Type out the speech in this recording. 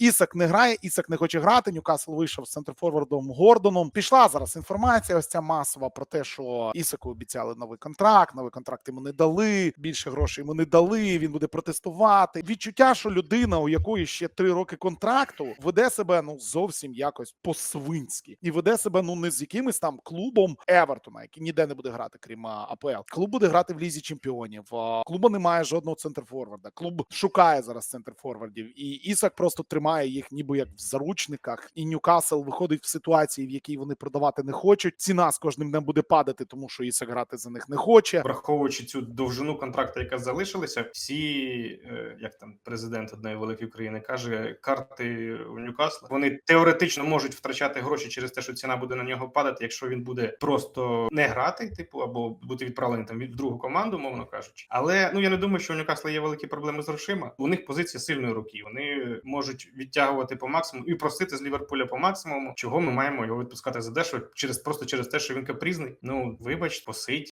Ісак не грає, Ісак не хоче грати. Ньюкасл вийшов з центрфорвардом Гордоном. Пішла зараз інформація. Ось ця масова про те, що Ісаку обіцяли новий контракт. Новий контракт йому не дали. Більше грошей йому не дали. Він буде протестувати. Відчуття, що людина, у якої ще три роки контракту, веде себе ну зовсім якось по-свинськи і веде себе ну не з якимось там клубом Евертона, який ніде не буде грати, крім АПЛ. Клуб буде грати в лізі чемпіонів. Клуба немає жодного центрфорварда. Клуб шукає зараз центрфорвардів, і Ісак просто тримає їх, ніби як в заручниках. І Ньюкасл виходить в ситуації, в якій вони продавати не хочуть. Ціна з кожним днем буде падати, тому що Ісак грати за них не хоче. Враховуючи цю довжину контракту, яка залишилася, всі, е, як там президент одної великої країни каже, карти у Ньюкасла вони теоретично можуть втрачати гроші через те, що ціна буде на нього падати, якщо він буде просто не грати, типу, або бути відправлений там від другу команду, мовно кажучи. Але ну я не думаю, що у Ньюкасла є великі проблеми з грошима. У них позиція сильної руки. Вони можуть відтягувати по максимуму і просити з Ліверпуля по максимуму, чого ми маємо його відпускати за дешево через просто через те, що він капризний. Ну вибач, посидь.